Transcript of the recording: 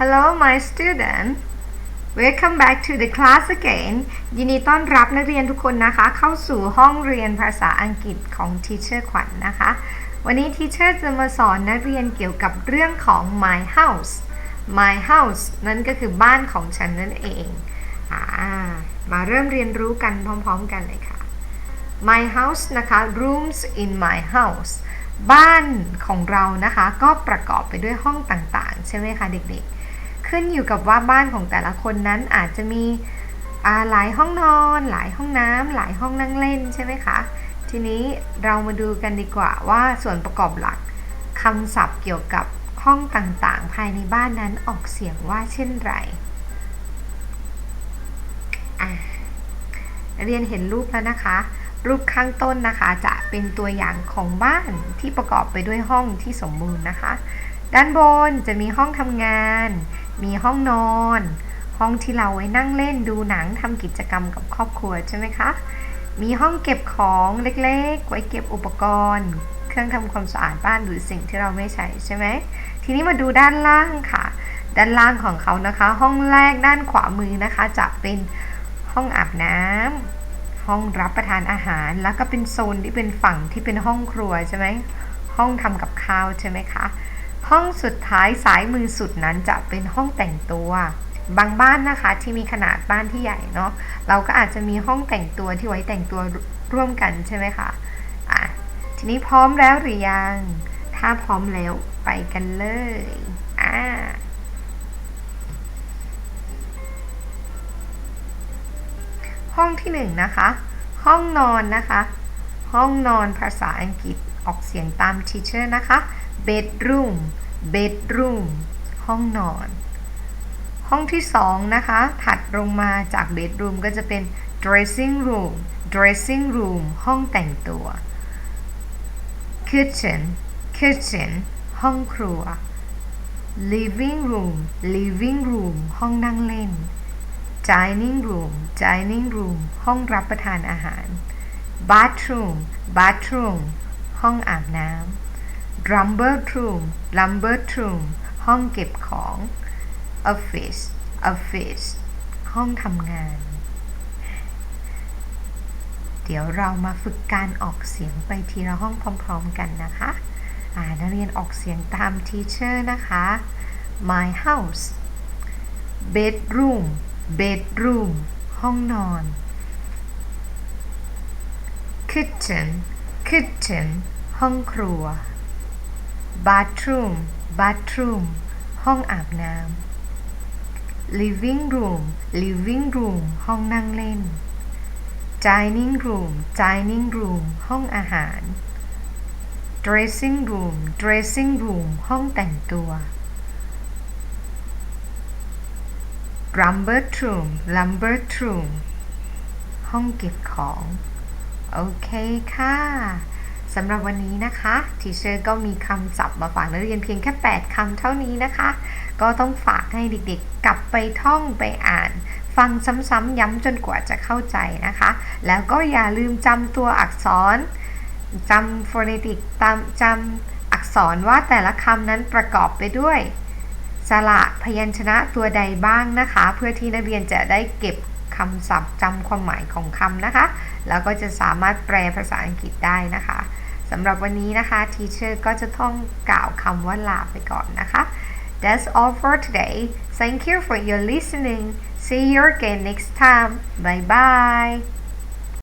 Hello my student Welcome back to the class again ยินดีต้อนรับนักเรียนทุกคนนะคะ เข้าสู่ห้องเรียนภาษาอังกฤษของ Teacher ขวัญนนะคะ วันนี้ Teacher จะมาสอนนักเรียนเกี่ยวกับเรื่องของ my house my house นั่นก็คือบ้านของฉันนั่นเองอามาเริ่มเรียนรู้กันพร้อมๆกันเลยค่ะ my house นะคะ rooms in my house บ้านของเรานะคะ ก็ประกอบไปด้วยห้องต่างๆ ใช่ไหมคะเด็กๆ ขึ้นอยู่กับว่าบ้านของแต่ละคนนั้นอาจจะมีหลายห้องนอน หลายห้องน้ำหลายห้องนั่งเล่นใช่ไหมคะ ทีนี้เรามาดูกันดีกว่าว่าส่วนประกอบหลักคำศัพท์เกี่ยวกับห้องต่างๆ ภายในบ้านนั้นออกเสียงว่าเช่นไรเรียนเห็นรูปแล้วนะคะ รูปข้างต้นนะคะจะเป็นตัวอย่างของบ้านที่ประกอบไปด้วยห้องที่สมบูรณ์นะคะ ด้านบนจะมีห้องทำงาน มีห้องนอน ห้องที่เราไว้นั่งเล่นดูหนังทำกิจกรรมกับครอบครัวใช่ไหมคะ มีห้องเก็บของเล็กๆ ไว้เก็บอุปกรณ์ เครื่องทำความสะอาดบ้านหรือสิ่งที่เราไม่ใช้ใช่ไหม ทีนี้มาดูด้านล่างค่ะ ด้านล่างของเขานะคะ ห้องแรกด้านขวามือนะคะ จะเป็นห้องอาบน้ำห้องรับประทานอาหาร แล้วก็เป็นโซนที่เป็นฝั่งที่เป็นห้องครัวใช่ไหมห้องทำกับข้าวใช่ไหมคะ ห้องสุดท้ายสายมือสุดนั้นจะเป็นห้องแต่งตัว บางบ้านนะคะที่มีขนาดบ้านที่ใหญ่เนาะเราก็อาจจะมีห้องแต่งตัวที่ไว้แต่งตัวร่วมกันใช่ไหมคะอะทีนี้พร้อมแล้วหรือยัง ถ้าพร้อมแล้วไปกันเลยอ่าห้องที่หนึ่งนะคะ ห้องนอนนะคะ ห้องนอนภาษาอังกฤษออกเสียงตาม teacher นะคะ bedroom bedroom ห้องนอน ห้องที่สองนะคะ ถัดลงมาจาก bedroom ก็จะเป็น dressing room dressing room ห้องแต่งตัว kitchen kitchen ห้องครัว living room living room ห้องนั่งเล่น dining room dining room ห้องรับประทานอาหาร bathroom bathroom ห้องอาบน้ำ lumber room lumber room ห้องเก็บของ office office ห้องทำงาน เดี๋ยวเรามาฝึกการออกเสียงไปทีละห้องพร้อมๆกันนะคะอ่านักเรียนออกเสียงตาม teacher นะคะ my house bedroom bedroom ห้องนอน kitchen kitchen ห้องครัว bathroom bathroom ห้องอาบน้ำ living room living room ห้องนั่งเล่น dining room dining room ห้องอาหาร dressing room dressing room ห้องแต่งตัว lumber room lumber room ห้องเก็บของ โอเคค่ะ สำหรับวันนี้นะคะทีเชอร์ก็มีคำศัพท์มาฝากนักเรียนเพียงแค่ 8คำเท่านี้นะคะ ก็ต้องฝากให้เด็กๆ กลับไปท่องไปอ่าน ฟังซ้ำๆย้ำจนกว่าจะเข้าใจนะคะ แล้วก็อย่าลืมจำตัวอักษรจำ phonetic ตามจำอักษรว่าแต่ละคำนั้นประกอบไปด้วย สระพยัญชนะตัวใดบ้างนะคะ เพื่อที่นักเรียนจะได้เก็บคำศัพท์จำความหมายของคำนะคะ แล้วก็จะสามารถแปลภาษาอังกฤษได้นะคะ สำหรับวันนี้นะคะทีเชอร์ก็จะต้องกล่าวคำว่าลาไปก่อนนะคะ That's all for today. Thank you for your listening. See you again next time. Bye bye.